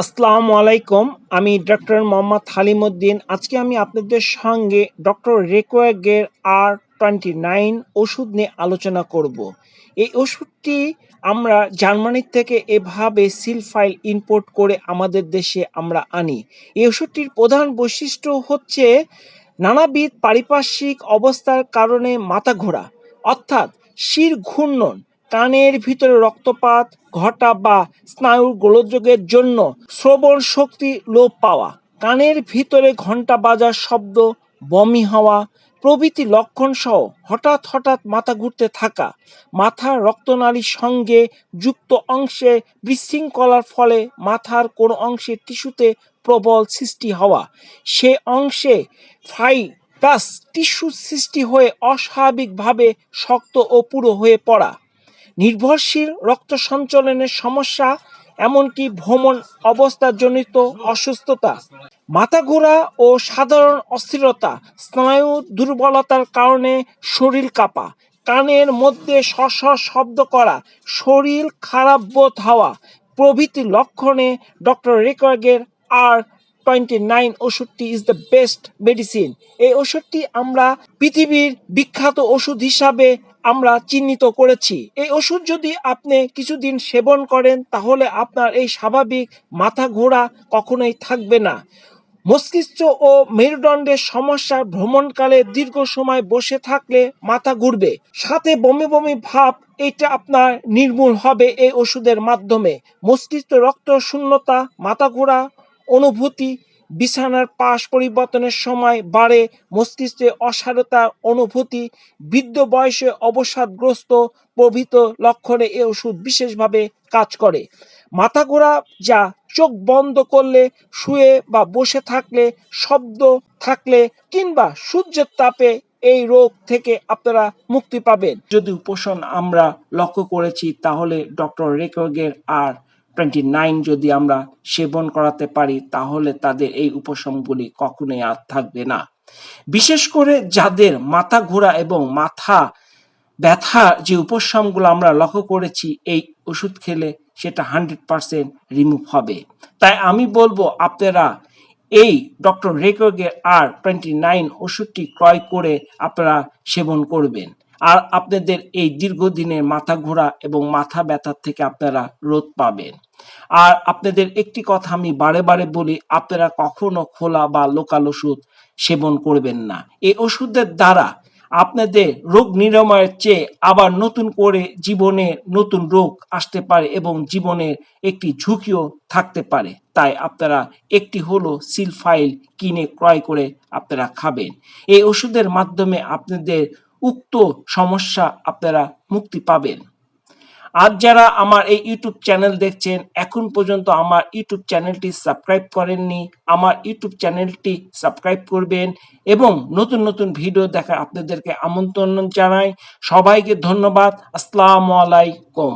আসসালামু আলাইকুম, আমি ডক্টর মোহাম্মদ হালিমুদ্দিন। আজকে আমি আপনাদের সঙ্গে ডক্টর রেকোয়াগের আর টোয়েন্টি নাইন ওষুধ নিয়ে আলোচনা করব। এই ওষুধটি আমরা জার্মানির থেকে এভাবে সিল ফাইল ইম্পোর্ট করে আমাদের দেশে আমরা আনি। এই ওষুধটির প্রধান বৈশিষ্ট্য হচ্ছে নানাবিধ পারিপার্শ্বিক অবস্থার কারণে মাথা ঘোরা, অর্থাৎ শির ঘূর্ণন, কানের ভিতরে রক্তপাত ঘটা বা স্নায়ুর গোলযোগের জন্য শ্রবণ শক্তি লোপ পাওয়া, কানের ভিতরে ঘণ্টা বাজার শব্দ, বমি হওয়া, প্রভৃতি লক্ষণ সহ হঠাৎ হঠাৎ মাথা ঘুরতে থাকা মাথার রক্তনালীর সঙ্গে যুক্ত অংশে বিশৃঙ্খলার ফলে মাথার কোনো অংশে টিস্যুতে প্রবল সৃষ্টি হওয়া, সে অংশে ফাই প্লাস টিস্যু সৃষ্টি হয়ে অস্বাভাবিকভাবে শক্ত ও পুরো হয়ে পড়া। নির্ভরশীল রক্ত সঞ্চালনের সমস্যা, এমনকি ভ্রমণ অবস্থাজনিত অসুস্থতা। মাথা ঘোরা ও সাধারণ অস্থিরতা, স্নায়ু দুর্বলতার কারণে শরীর কাঁপা, কানের মধ্যে শস শব্দ করা, শরীর খারাপ বোধ হওয়া প্রভৃতি লক্ষণে ডক্টর রেকর্গের আর টোয়েন্টি নাইন ওষুধটি ইজ দ্য বেস্ট মেডিসিন এই ওষুধটি আমরা পৃথিবীর বিখ্যাত ওষুধ হিসাবে আমরা চিহ্নিত করেছি। এই ওষুধ যদি আপনি কিছুদিন সেবন করেন, তাহলে আপনার এই স্বাভাবিক মাথা ঘোরা কখনোই থাকবে না। মস্তিষ্ক ও মেরুদণ্ডের সমস্যা ভ্রমণকালে দীর্ঘ সময় বসে থাকলে মাথা ঘুরবে। সাথে বমি বমি ভাব, এটা আপনার নির্মূল হবে এই ওষুধের মাধ্যমে। মস্তিষ্ক রক্ত শূন্যতা, মাথা ঘোরা অনুভূতি বিছানার পাশ পরিবর্তনের সময় বাড়ে মস্তিষ্কে অসারতার অনুভূতি বৃদ্ধ বয়সে অবসাদগ্রস্ত প্রভৃত লক্ষণে এ ওষুধ বিশেষভাবে কাজ করে। মাথা ঘোরা যা চোখ বন্ধ করলে, শুয়ে বা বসে থাকলে, শব্দ থাকলে কিংবা সূর্যের তাপে এই রোগ থেকে আপনারা মুক্তি পাবেন। যদি উপশম আমরা লক্ষ্য করেছি, তাহলে ডক্টর রেকর্গের আর টোয়েন্টি নাইন যদি আমরা সেবন করাতে পারি, তাহলে তাদের এই উপশমগুলি কখনোই আর থাকবে না। বিশেষ করে যাদের মাথা ঘোরা এবং মাথা ব্যথা যে উপশমগুলো আমরা লক্ষ্য করেছি, এই ওষুধ খেলে সেটা হান্ড্রেড পার্সেন্ট রিমুভ হবে। তাই আমি বলব, আপনারা এই ডক্টর রেকর্গের আর টোয়েন্টি নাইন ওষুধটি ক্রয় করে আপনারা সেবন করবেন। আর আপনাদের এই দীর্ঘদিনের মাথা ঘোরা এবং মাথা ব্যথার থেকে আপনারা রোধ পাবেন। আর আপনাদের একটি কথা আমি বারে বারে বলি, আপনারা কখনো খোলা বা লোকাল ওষুধ সেবন করবেন না। এই ওষুধের দ্বারা আপনাদের রোগ নিরাময়ের চেয়ে আবার নতুন করে জীবনে নতুন রোগ আসতে পারে এবং জীবনের একটি ঝুঁকিও থাকতে পারে। তাই আপনারা একটি হলো সিল ফাইল কিনে ক্রয় করে আপনারা খাবেন। এই ওষুধের মাধ্যমে আপনাদের উক্ত সমস্যা আপনারা মুক্তি পাবেন। আজ যারা আমার এই ইউটিউব চ্যানেল দেখছেন, এখন পর্যন্ত আমার ইউটিউব চ্যানেলটি সাবস্ক্রাইব করেননি, আমার ইউটিউব চ্যানেলটি সাবস্ক্রাইব করবেন এবং নতুন নতুন ভিডিও দেখার আপনাদেরকে আমন্ত্রণ জানাই। সবাইকে ধন্যবাদ। আসসালামু আলাইকুম।